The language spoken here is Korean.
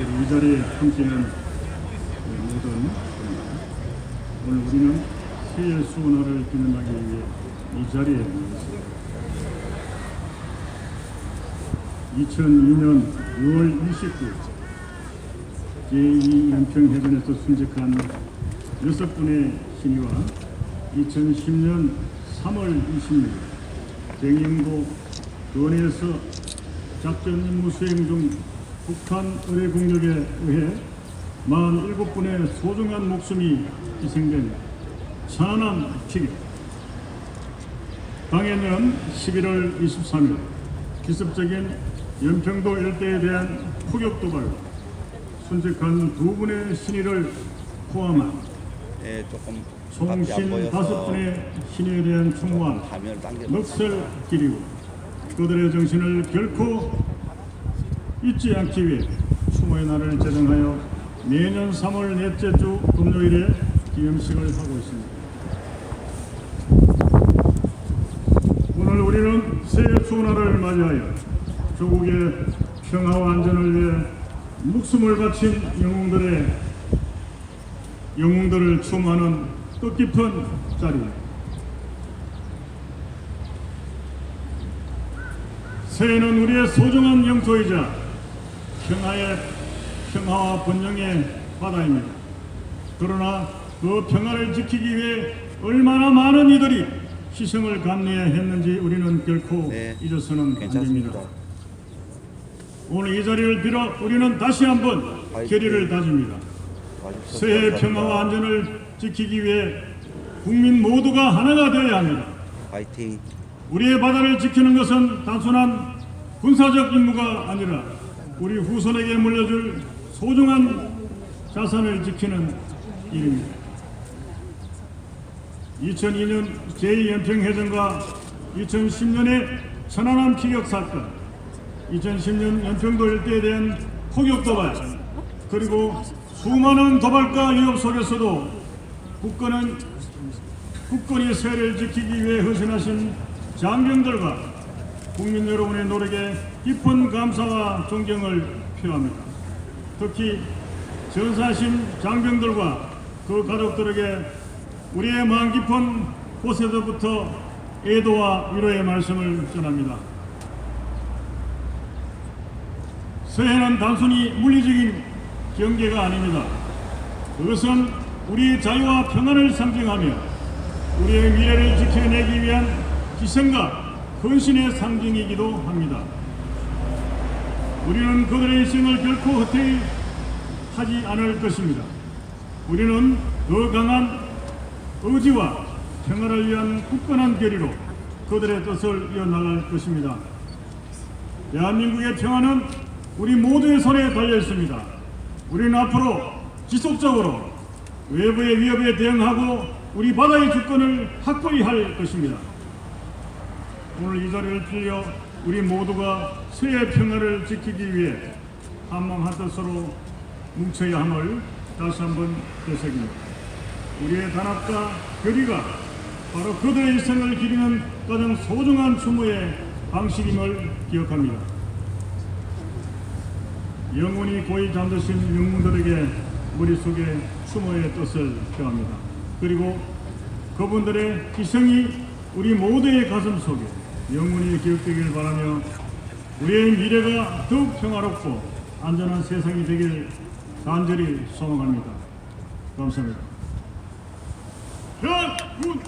이 자리에 함께한 모든 분들, 오늘 우리는 새해 수원화를 기념하기 위해 이 자리에 모였습니다. 2002년 6월 29일 제2연평해변에서 순직한 여섯 분의 신의와 2010년 3월 26일 대행도 원에서 작전 임무 수행 중 북한 의뢰 공격에 의해 47분의 소중한 목숨이 희생된 천안함 피격 당해는 11월 23일 기습적인 연평도 일대에 대한 포격 도발 순직한 두 분의 신의를 포함한 예, 조금 안 55분의 보여서 신의에 대한 당겨 넉살 기리고 그들의 정신을 결코 잊지 않기 위해 추모의 날을 제정하여 매년 3월 넷째 주 금요일에 기념식을 하고 있습니다. 오늘 우리는 새해 추날을 맞이하여 조국의 평화와 안전을 위해 목숨을 바친 영웅들의 영웅들을 추모하는 뜻깊은 자리입니다. 새해는 우리의 소중한 영토이자 평화의 평화와 번영의 바다입니다. 그러나 그 평화를 지키기 위해 얼마나 많은 이들이 희생을 감내해야 했는지 우리는 결코 네, 잊어서는 안 됩니다. 괜찮습니다. 오늘 이 자리를 빌어 우리는 다시 한번 결의를 다집니다. 새해. 평화와 안전을 지키기 위해 국민 모두가 하나가 되어야 합니다. 파이팅. 우리의 바다를 지키는 것은 단순한 군사적 임무가 아니라 우리 후손에게 물려줄 소중한 자산을 지키는 일입니다. 2002년 제2연평해전과 2010년의 천안함 피격 사건, 2010년 연평도 일대에 대한 포격 도발, 그리고 수많은 도발과 위협 속에서도 국가는 국권의 세를 지키기 위해 헌신하신 장병들과 국민 여러분의 노력에 깊은 감사와 존경을 표합니다. 특히 전사신 장병들과 그 가족들에게 우리의 마음 깊은 곳에서부터 애도와 위로의 말씀을 전합니다. 새해는 단순히 물리적인 경계가 아닙니다. 그것은 우리의 자유와 평안을 상징하며 우리의 미래를 지켜내기 위한 희생과 헌신의 상징이기도 합니다. 우리는 그들의 희생을 결코 헛되이 하지 않을 것입니다. 우리는 더 강한 의지와 평화를 위한 굳건한 결의로 그들의 뜻을 이어나갈 것입니다. 대한민국의 평화는 우리 모두의 손에 달려 있습니다. 우리는 앞으로 지속적으로 외부의 위협에 대응하고 우리 바다의 주권을 확고히 할 것입니다. 오늘 이 자리를 빌려 우리 모두가 새해 평화를 지키기 위해 한마음 한뜻으로 뭉쳐야 함을 다시 한번 되새깁니다. 우리의 단합과 결의가 바로 그들의 일생을 기리는 가장 소중한 추모의 방식임을 기억합니다. 영원히 고이 잠드신 영웅들에게 머릿속에 추모의 뜻을 표합니다. 그리고 그분들의 희생이 우리 모두의 가슴 속에 영원히 기억되길 바라며 우리의 미래가 더욱 평화롭고 안전한 세상이 되길 간절히 소망합니다. 감사합니다. 현 군